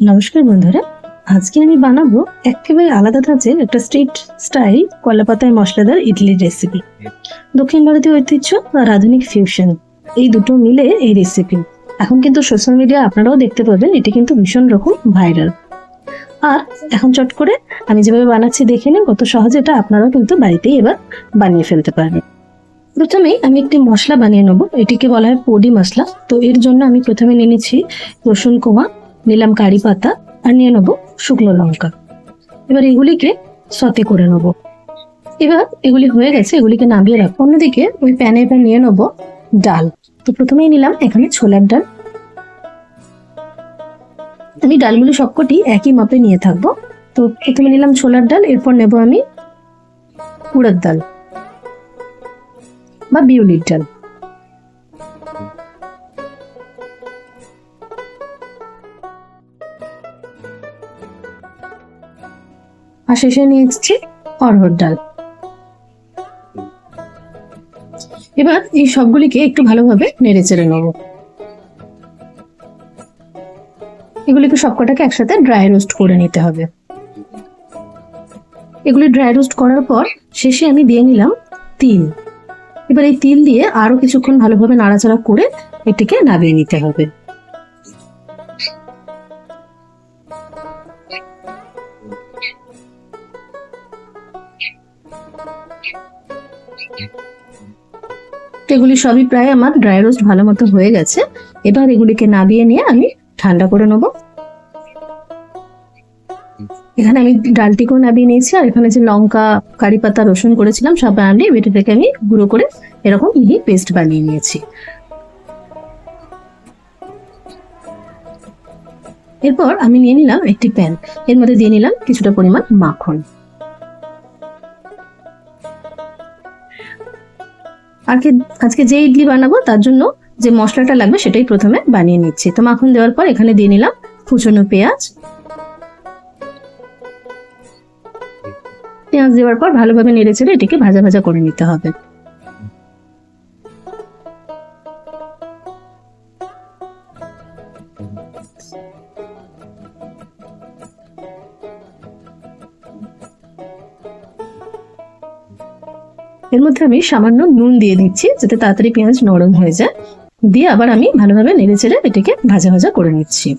নমস্কার বন্ধুরা। আজকে আমি বানাবো একেবারে আলাদা ধাঁচের একটা স্ট্রিট স্টাইল কলাপাতায় মশলাদার ইডলির রেসিপি দক্ষিণ ভারতীয় ঐতিহ্য আর আধুনিক ফিউশন এই দুটো মিলে এই রেসিপি এখন কিন্তু সোশ্যাল মিডিয়া আপনারাও দেখতে পাবেন এটি কিন্তু ভীষণ রকম ভাইরাল আর এখন চট করে আমি যেভাবে বানাচ্ছি দেখে নিন, কত সহজে এটা আপনারাও কিন্তু বাড়িতেই এবার বানিয়ে ফেলতে পারবেন। প্রথমেই আমি একটি মশলা বানিয়ে নেব, এটিকে বলা হয় পডি মশলা। তো এর জন্য আমি প্রথমে নিয়ে নিচ্ছি রসুন কোয়া নিলাম কারি পাতা আর নিয়ে নেব শুকনো লঙ্কা। এবার এগুলিকে সতে করে নেব। এবার এগুলি হয়ে গেছে, এগুলিকে নামিয়ে রাখব। অন্যদিকে ওই প্যানে এবার নিয়ে নেব ডাল। তো প্রথমেই নিলাম এখানে ছোলার ডাল। আমি ডালগুলি সবকটি একই মাপে নিয়ে থাকব। তো প্রথমে নিলাম ছোলার ডাল, এরপর নেব আমি উড়ার ডাল বা বিউলির ডাল। আর শেষে নিয়ে এসেছি অরহর ডাল। এবার এই সবগুলিকে একটু ভালোভাবে নেড়ে চেড়ে নেব। এগুলিকে সবকটাকে একসাথে ড্রাই রোস্ট করে নিতে হবে। এগুলি ড্রাই রোস্ট করার পর শেষে আমি দিয়ে নিলাম তিল। এবার এই তিল দিয়ে আরও কিছুক্ষণ ভালোভাবে নাড়াচাড়া করে এটিকে নামিয়ে নিতে হবে। তো এগুলি সবই প্রায় আমার ড্রাই রোস্ট ভালো মতো হয়ে গেছে। এবার এগুলিকে নাবিয়ে নিয়ে আমি ঠান্ডা করে নেব। এখানে আমি ডালটিকেও নাবিয়ে নিয়েছি, আর এখানে যে লঙ্কা, কারি পাতা, রসুন করেছিলাম, সব বেটে থেকে আমি গুঁড়ো করে এরকম মিহি পেস্ট বানিয়ে নিয়েছি। এরপর আমি নিয়ে নিলাম একটি প্যান। এর মধ্যে দিয়ে নিলাম কিছুটা পরিমাণ মাখন। আজকে আজকে যে ইডলি বানাবো, তার জন্য যে মশলাটা লাগবে সেটাই প্রথমে বানিয়ে নিচ্ছি। তো মাখন দেওয়ার পর এখানে দিয়ে নিলাম কুচনো পেঁয়াজ। পেঁয়াজ দেওয়ার পর ভালোভাবে নেড়ে চেড়ে এটিকে ভাজা ভাজা করে নিতে হবে। এর মধ্যে আমি সামান্য নুন দিয়ে দিচ্ছি, যাতে তাড়াতাড়ি পেঁয়াজ নরম হয়ে যায়। দিয়ে আবার আমি ভালোভাবে নেড়ে চেড়ে এটিকে ভাজা ভাজা করে নিচ্ছি।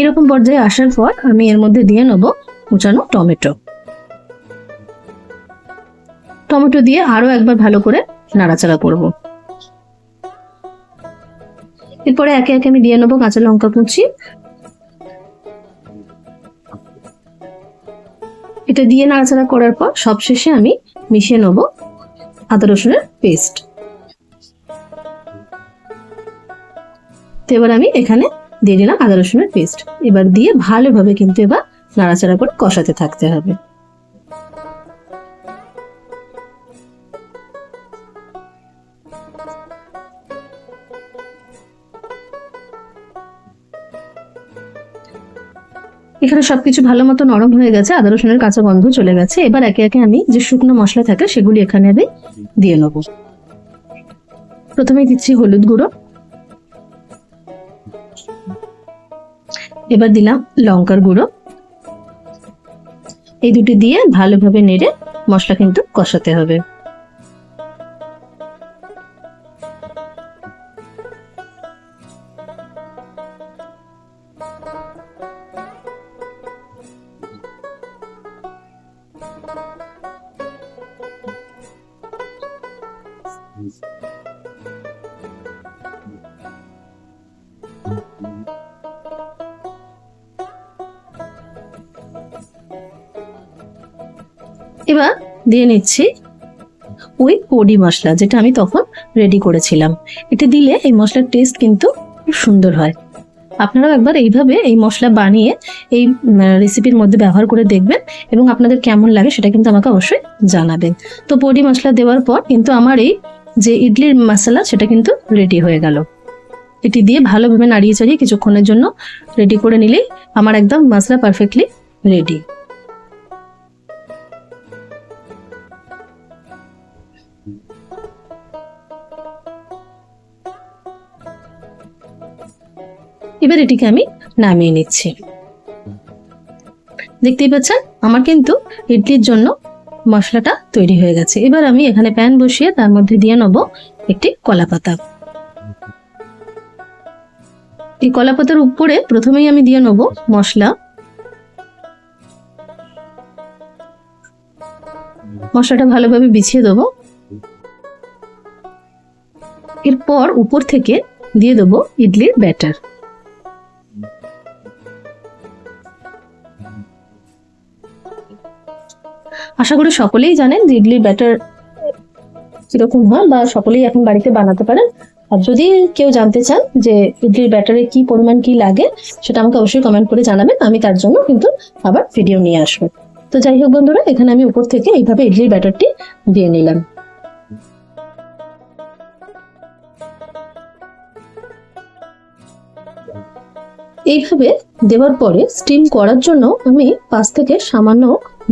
এরকম পর্যায়ে আসার পর আমি এর মধ্যে দিয়ে নেব কুচানো টমেটো। টমেটো দিয়ে আরও একবার ভালো করে নাড়াচাড়া করব। এরপরে একে একে আমি দিয়ে নেব কাঁচা লঙ্কা কুচি। এটা দিয়ে নাড়াচাড়া করার পর সবশেষে আমি মিশিয়ে নেব আদা রসুনের পেস্ট তো এবার আমি এখানে দিয়ে দিলাম আদা রসুনের পেস্ট এবার দিয়ে ভালোভাবে কিন্তু এবার নাড়াচাড়া করে কষাতে থাকতে হবে। এখানে সবকিছু ভালো মতো নরম হয়ে গেছে, আদা রসুনের কাঁচা গন্ধ চলে গেছে। এবার একে একে আমি যে শুকনো মশলা থাকে সেগুলি এখানে আমি দিয়ে নেব। প্রথমে দিচ্ছি হলুদ গুঁড়ো। এবার দিলাম লঙ্কার গুঁড়ো। এই দুটি দিয়ে ভালোভাবে নেড়ে মশলা কিন্তু কষাতে হবে। এবার দিয়ে নিচ্ছি ওই পডি মশলা, যেটা আমি তখন রেডি করেছিলাম। এটা দিলে এই মশলার টেস্ট কিন্তু খুব সুন্দর হয়। আপনারাও একবার এইভাবে এই মশলা বানিয়ে এই রেসিপির মধ্যে ব্যবহার করে দেখবেন এবং আপনাদের কেমন লাগে সেটা কিন্তু আমাকে অবশ্যই জানাবেন। তো পডি মশলা দেওয়ার পর কিন্তু আমার এই যে ইডলির মশলা, সেটা কিন্তু রেডি হয়ে গেল। এটি দিয়ে ভালোভাবে নাড়িয়ে চাড়িয়ে কিছুক্ষণের জন্য রেডি করে নিলেই আমার একদম মশলা পারফেক্টলি রেডি এবার এটিকে আমি নামিয়ে নিচ্ছি। দেখতেই পাচ্ছেন, আমার কিন্তু ইডলির জন্য মশলাটা তৈরি হয়ে গেছে। এবার আমি এখানে প্যান বসিয়ে তার মধ্যে দিয়ে নেব একটি কলা পাতা এই কলা পাতার উপরে প্রথমেই আমি দিয়ে নেব মশলা। মশলাটা ভালোভাবে বিছিয়ে দেবো। এরপর উপর থেকে দিয়ে দেবো ইডলির ব্যাটার। আশা করি সকলেই জানেন যে ইডলির ব্যাটার কীরকম হয় বা সকলেই এখন বাড়িতে বানাতে পারেন। আর যদি কেউ জানতে চান যে ইডলির ব্যাটারে কি পরিমাণ কি লাগে, সেটা আমাকে অবশ্যই কমেন্ট করে জানাবেন, আমি তার জন্য কিন্তু আবার ভিডিও নিয়ে আসব। তো যাই হোক বন্ধুরা, এখানে আমি উপর থেকে এইভাবে ইডলির ব্যাটারটি দিয়ে নিলাম। এইভাবে দেওয়ার পরে স্টিম করার জন্য আমি পাশ থেকে সামান্য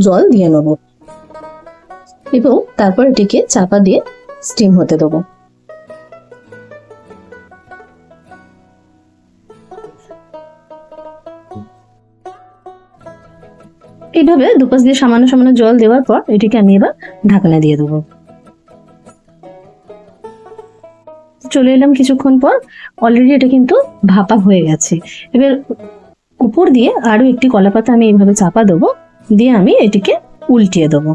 জল দিয়ে নেব। এবং তারপর এটিকে চাপা দিয়ে স্টিম হতে দেবো। এইভাবে দুপাশ দিয়ে সামান্য সামান্য জল দেওয়ার পর এটিকে আমি এবার ঢাকনা দিয়ে দেবো। চলে এলাম কিছুক্ষণ পর অলরেডি এটা কিন্তু ভাপা হয়ে গেছে। এবার উপর দিয়ে আরও একটি কলা পাতা আমি এইভাবে চাপা দেবো, দিয়ে আমি এটিকে উল্টিয়ে দেবো।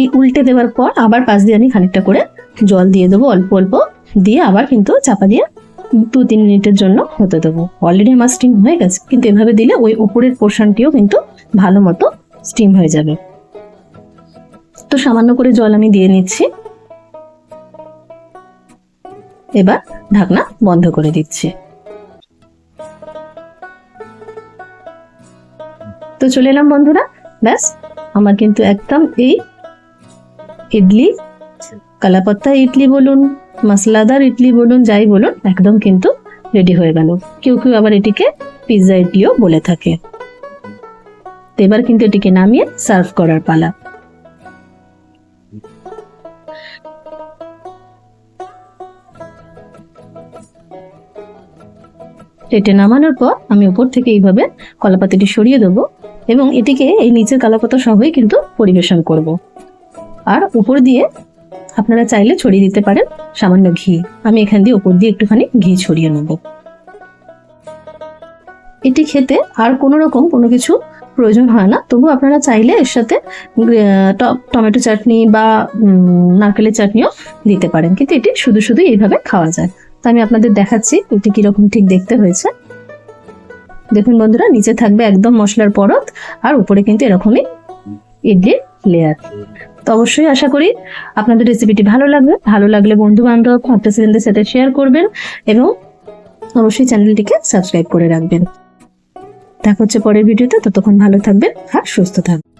এই উল্টে দেওয়ার পর আবার পাশ দিয়ে আমি খানিকটা করে জল দিয়ে দেবো, অল্প অল্প দিয়ে আবার কিন্তু চাপা দিয়ে দু তিন মিনিটের জন্য হতে দেবো। অলরেডি আমার স্টিম হয়ে গেছে, কিন্তু এভাবে দিলে ওই উপরের পোর্শনটিও কিন্তু ভালো মতো স্টিম হয়ে যাবে। তো সামান্য করে জল আমি দিয়ে নিচ্ছি। এবার ঢাকনা বন্ধ করে দিচ্ছি। তো চলে এলাম বন্ধুরা, ব্যাস, আমার কিন্তু একদম এই ইডলি, কালাপাত্তা ইডলি বলুন, মশলাদার ইডলি বলুন, যাই বলুন, একদম কিন্তু রেডি হয়ে গেল। কেউ কেউ আবার এটিকে পিৎজা ইডলিও বলে থাকে। এবার কিন্তু এটিকে নামিয়ে সার্ভ করার পালা। প্লেটে নামানোর পর আমি উপর থেকে এইভাবে কলাপাতাটি সরিয়ে দেবো এবং এটিকে এই নিচের কলাপাতা সহই কিন্তু পরিবেশন করব। আর উপর দিয়ে আপনারা চাইলে ছড়িয়ে দিতে পারেন সামান্য ঘি। আমি এখান দিয়ে উপর দিয়ে একটুখানি ঘি ছড়িয়ে নেব। এটি খেতে আর কোনো রকম কোনো কিছু প্রয়োজন হয় না। তবু আপনারা চাইলে এর সাথে টমেটো চাটনি বা নারকেলের চাটনিও দিতে পারেন। কিন্তু এটি শুধু শুধু এইভাবে খাওয়া যায়। তো আমি আপনাদের দেখাচ্ছি এটি কীরকম ঠিক দেখতে হয়েছে। দেখুন বন্ধুরা, নিচে থাকবে একদম মশলার পরত আর উপরে কিন্তু এরকমই ইডলির লেয়ার তো অবশ্যই আশা করি আপনাদের রেসিপিটি ভালো লাগবে। ভালো লাগলে বন্ধু বান্ধব আত্মীয়স্বজনদের সাথে শেয়ার করবেন এবং অবশ্যই চ্যানেলটিকে সাবস্ক্রাইব করে রাখবেন। দেখা হচ্ছে পরের ভিডিওতে ততক্ষণ ভালো থাকবেন আর সুস্থ থাকবেন।